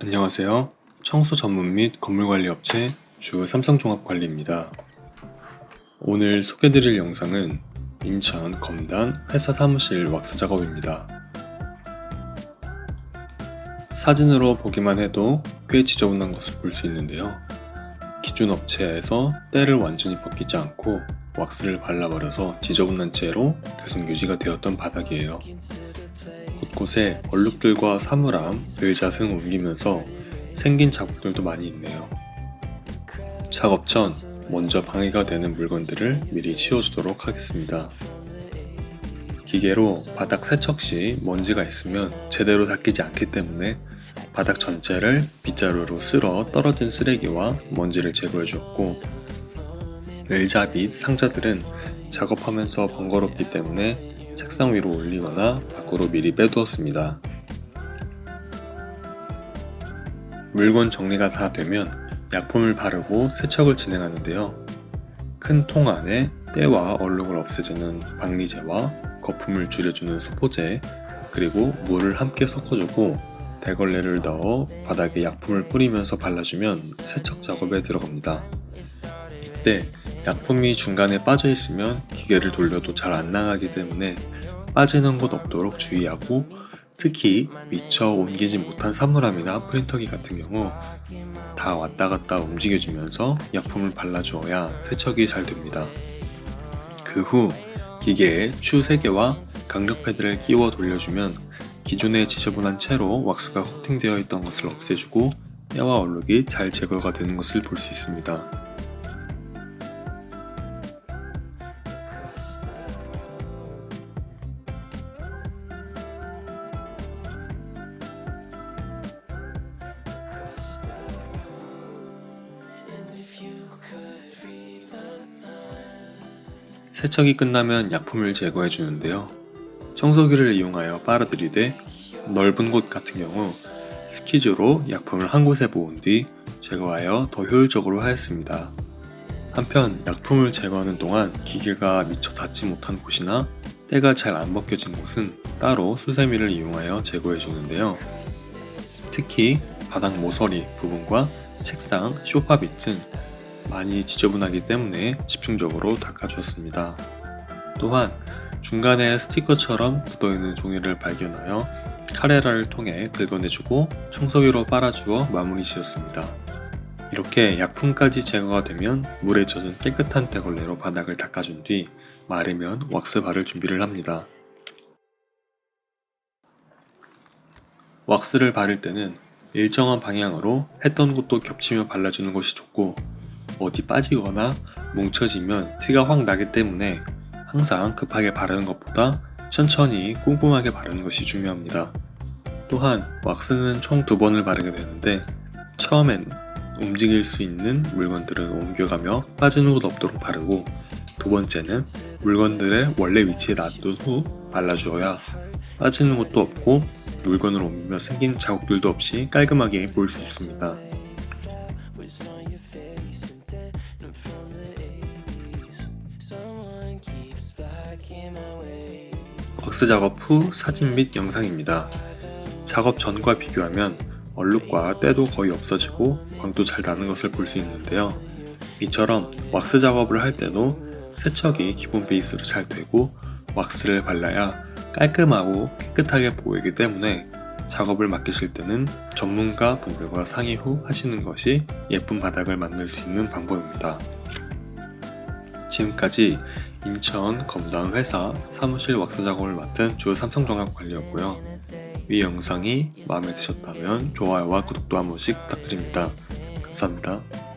안녕하세요. 청소 전문 및 건물관리 업체 주 삼성종합관리입니다. 오늘 소개드릴 영상은 인천 검단 회사 사무실 왁스 작업입니다. 사진으로 보기만 해도 꽤 지저분한 것을 볼 수 있는데요. 기존 업체에서 때를 완전히 벗기지 않고 왁스를 발라버려서 지저분한 채로 계속 유지가 되었던 바닥이에요. 곳곳에 얼룩들과 사물함, 의자 등 옮기면서 생긴 자국들도 많이 있네요. 작업 전 먼저 방해가 되는 물건들을 미리 치워주도록 하겠습니다. 기계로 바닥 세척 시 먼지가 있으면 제대로 닦이지 않기 때문에 바닥 전체를 빗자루로 쓸어 떨어진 쓰레기와 먼지를 제거해 주었고 의자 및 상자들은 작업하면서 번거롭기 때문에 책상 위로 올리거나 밖으로 미리 빼두었습니다. 물건 정리가 다 되면 약품을 바르고 세척을 진행하는데요. 큰 통 안에 때와 얼룩을 없애주는 박리제와 거품을 줄여주는 소포제, 그리고 물을 함께 섞어주고 대걸레를 넣어 바닥에 약품을 뿌리면서 발라주면 세척 작업에 들어갑니다. 이때 약품이 중간에 빠져 있으면 기계를 돌려도 잘 안 나가기 때문에 빠지는 곳 없도록 주의하고 특히 미처 옮기지 못한 사물함이나 프린터기 같은 경우 다 왔다 갔다 움직여주면서 약품을 발라주어야 세척이 잘 됩니다. 그 후 기계에 추 3개와 강력 패드를 끼워 돌려주면 기존에 지저분한 채로 왁스가 코팅되어 있던 것을 없애주고 때와 얼룩이 잘 제거가 되는 것을 볼 수 있습니다. 세척이 끝나면 약품을 제거해 주는데요. 청소기를 이용하여 빨아들이되 넓은 곳 같은 경우 스키즈로 약품을 한 곳에 모은 뒤 제거하여 더 효율적으로 하였습니다. 한편 약품을 제거하는 동안 기계가 미처 닿지 못한 곳이나 때가 잘 안 벗겨진 곳은 따로 수세미를 이용하여 제거해 주는데요. 특히 바닥 모서리 부분과 책상, 소파 밑은 많이 지저분하기 때문에 집중적으로 닦아주었습니다. 또한 중간에 스티커처럼 묻어있는 종이를 발견하여 카레라를 통해 긁어내주고 청소기로 빨아주어 마무리 지었습니다. 이렇게 약품까지 제거가 되면 물에 젖은 깨끗한 대걸레로 바닥을 닦아준 뒤 마르면 왁스 바를 준비를 합니다. 왁스를 바를 때는 일정한 방향으로 했던 곳도 겹치며 발라주는 것이 좋고 어디 빠지거나 뭉쳐지면 티가 확 나기 때문에 항상 급하게 바르는 것보다 천천히 꼼꼼하게 바르는 것이 중요합니다. 또한 왁스는 총 두 번을 바르게 되는데 처음엔 움직일 수 있는 물건들은 옮겨가며 빠지는 곳 없도록 바르고 두 번째는 물건들의 원래 위치에 놔둔 후 발라주어야 빠지는 곳도 없고 물건을 옮기며 생긴 자국들도 없이 깔끔하게 보일 수 있습니다. 왁스 작업 후 사진 및 영상입니다. 작업 전과 비교하면 얼룩과 때도 거의 없어지고 광도 잘 나는 것을 볼 수 있는데요. 이처럼 왁스 작업을 할 때도 세척이 기본 베이스로 잘 되고 왁스를 발라야 깔끔하고 깨끗하게 보이기 때문에 작업을 맡기실 때는 전문가 분들과 상의 후 하시는 것이 예쁜 바닥을 만들 수 있는 방법입니다. 지금까지 인천 검단 회사 사무실 왁스 작업을 맡은 주 삼성종합 관리였고요. 이 영상이 마음에 드셨다면 좋아요와 구독도 한 번씩 부탁드립니다. 감사합니다.